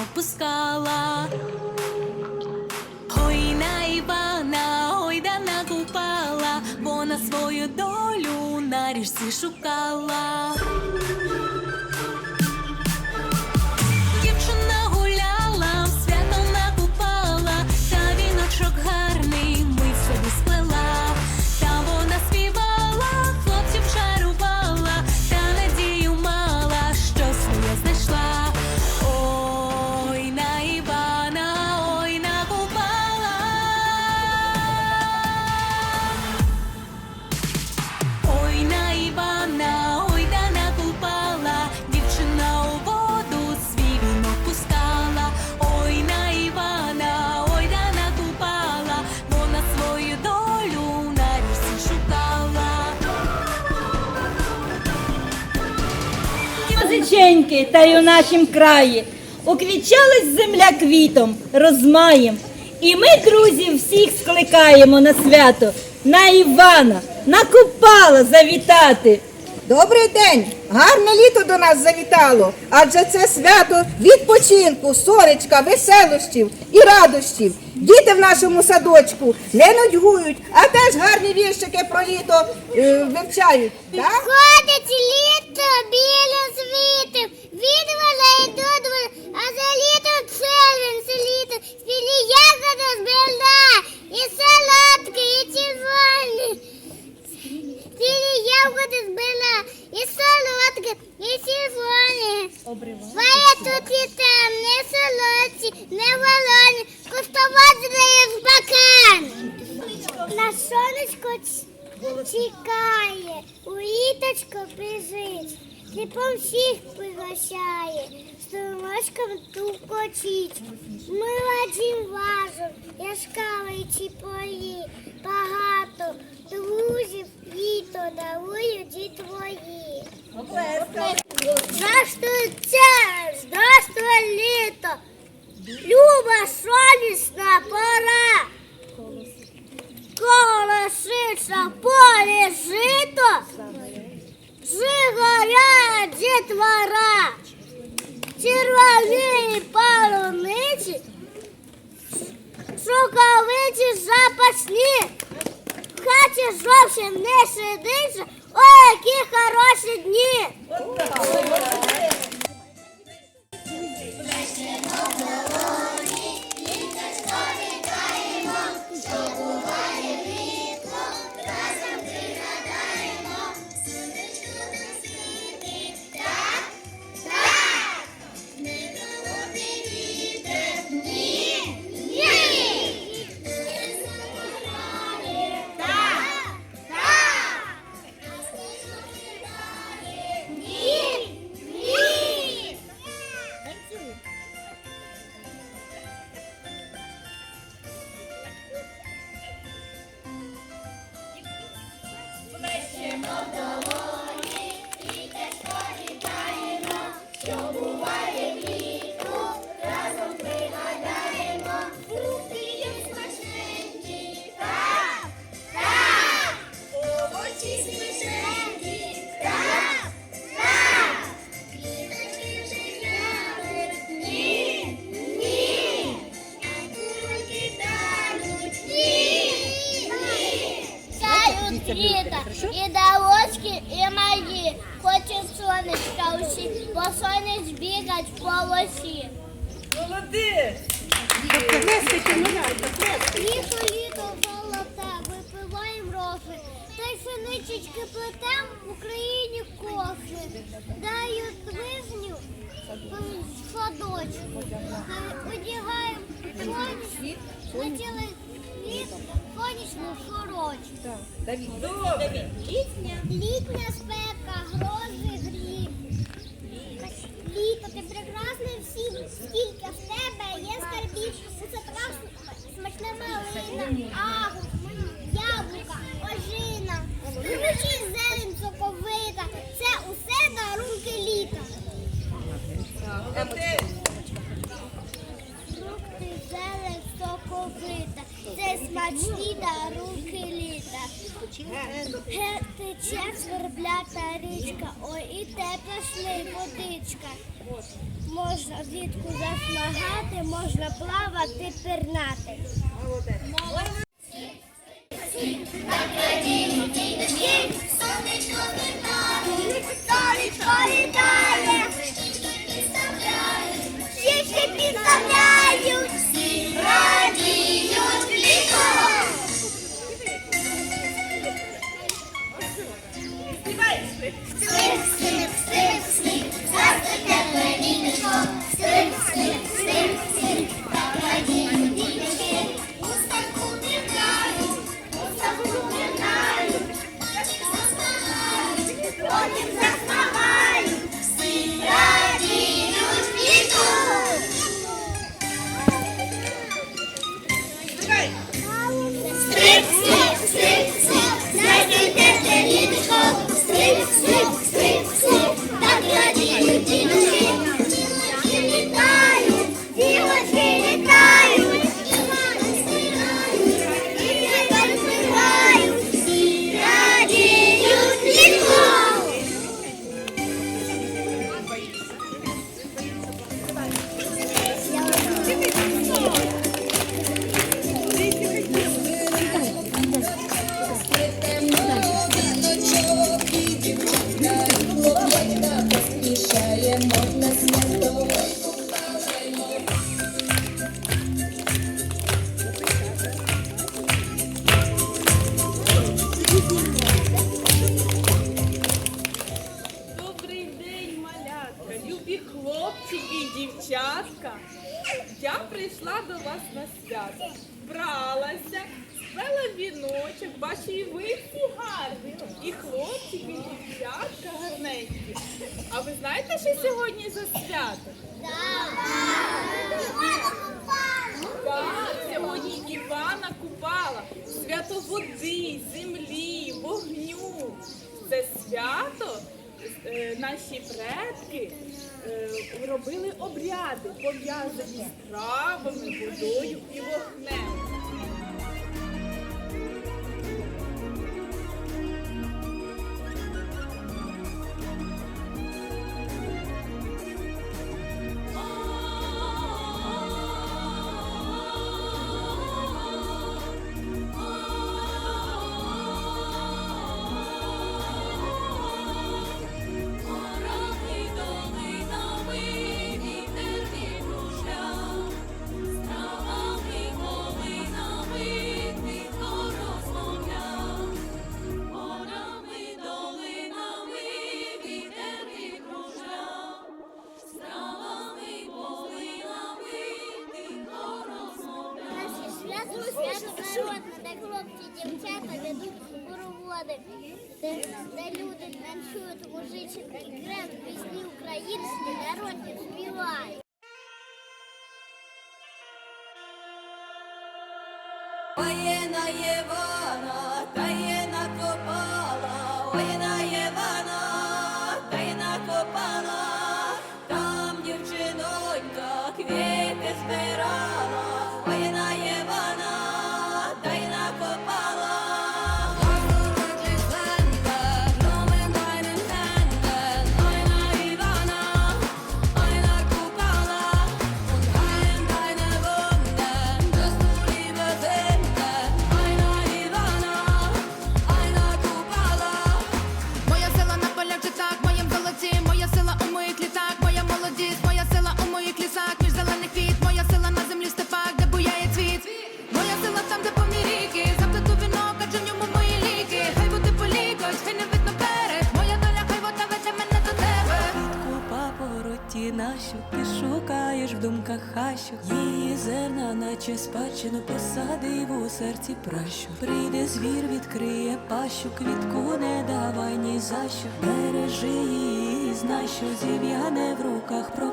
вінок пускала. Ой на Івана, ой да накупала, бо на свою долю на річці шукала. Нашім краї уквічалась земля квітом, розмаєм. І ми, друзі, всіх скликаємо на свято, на Івана, на Купала завітати. Добрий день! Гарне літо до нас завітало, адже це свято відпочинку, сонечка, веселощів і радощів. Діти в нашому садочку не нудьгують, а теж гарні віршики про літо е, вивчають. Так? Ходить літо біля світу, від воля й до двора, а за літо червень це літо, спілі ягода збирна, тукочить. Мила важом, яскравий полі, багато друзів літо дарують дітвої. Здравствуйте, літа, і дорожки, і малі. Хоче сонечка усі, бо сонець бігать по лосі. Літо, літо, золоте, випиваємо роси. Та й синичечки плетем в Україні коси. Дають вишню в садочку. Одягаємо сонячну, на цілий літ сонячну сорочку. Літня спека, грози, грім. Літо, ти прекрасний всім, скільки в тебе є скарбів. Усе така смачна малина, агу, яблука, ожина. Ручі зелень соковита. Це усе дарунки літа. Фрукти, зелень соковита, це смачні та руки літа. Е, е, тече сверблята річка, ой і тепла шли водичка. Можна влітку засмагати, можна плавати, пірнати. Молодець. Дівчатка, я прийшла до вас на свято. Бралася, звела віночок, бачу, і ви всі гарні. І хлопчик і дівчатка гарненькі. А ви знаєте, що сьогодні за свято? Так, сьогодні Івана Купала, свято води, землі, вогню. Це свято е, наші предки робили обряди, пов'язані з травами, водою і вогнем. українські народні співають. Воєна є Наче спадщину посадив у серці пращу, прийде звір, відкриє пащу, квітку не давай ні за що, бережи її, знай, що зів'яне в руках. про.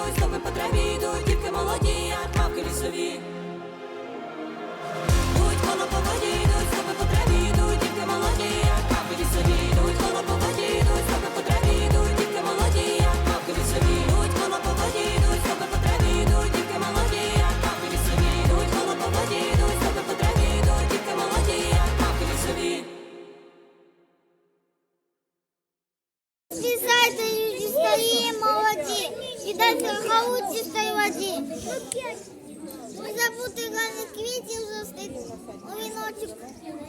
Йдуть, стопи по траві йдуть, дітки молоді, як мавки лісові. Квітів зустріти, у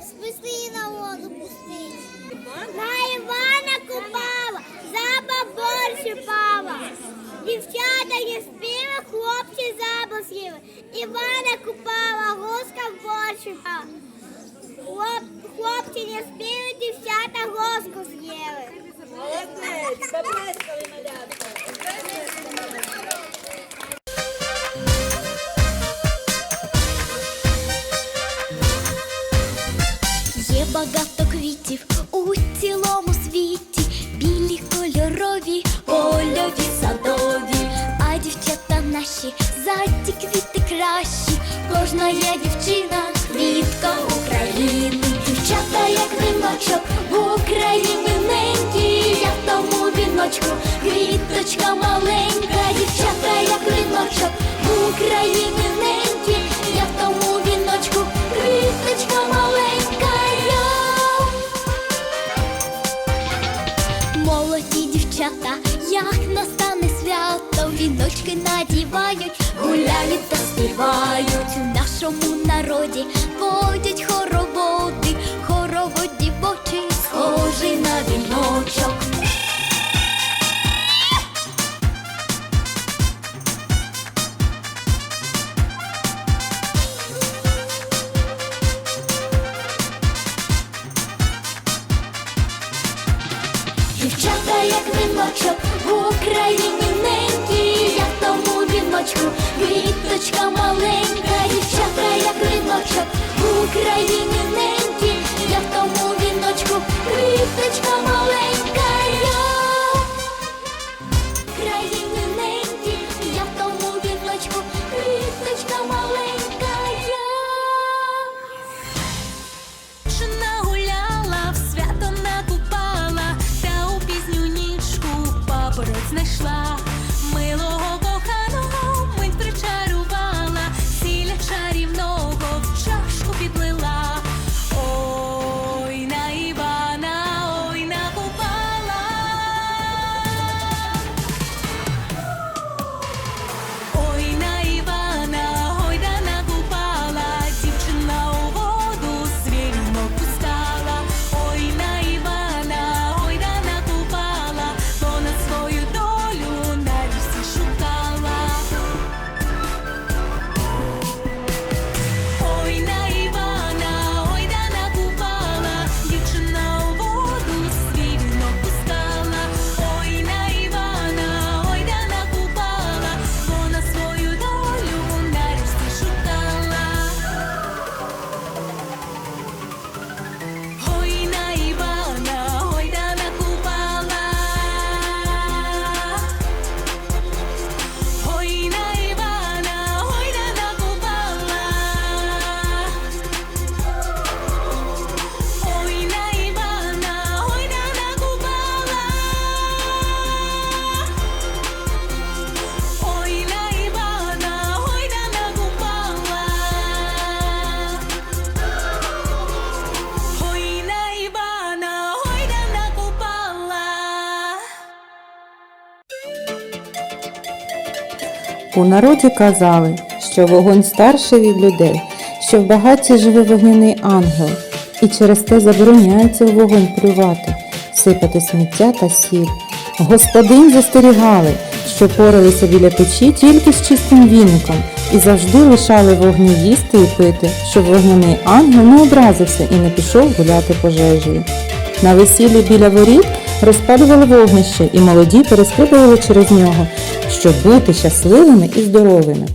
багато квітів у цілому світі, білі кольорові, польові садові, а дівчата наші заті квіти кращі, кожна є дівчина, квітка України, дівчата, як віночок, в Україні ненькі, я в тому віночку, квіточка маленька, дівчата, як віночок, в Україні ненькі, дівчата, як настане свято, віночки надівають, гуляють та співають. У нашому народі водять хороводи, хороводі бочі, схожий на віночок. Віночок, в Україні ненький, я в тому віночку, квіточка маленька, дівчата, як віночок, в Україні У народі казали, що вогонь старший від людей, що в багаті живе вогняний ангел, і через те забороняється в вогонь плювати, сипати сміття та сіль. Господин застерігали, що поралися біля печі тільки з чистим віником і завжди лишали вогню їсти і пити, щоб вогняний ангел не образився і не пішов гуляти пожежею. На весіллі біля воріт розпалювали вогнище, і молоді перестрибували через нього, щоб бути щасливими і здоровими.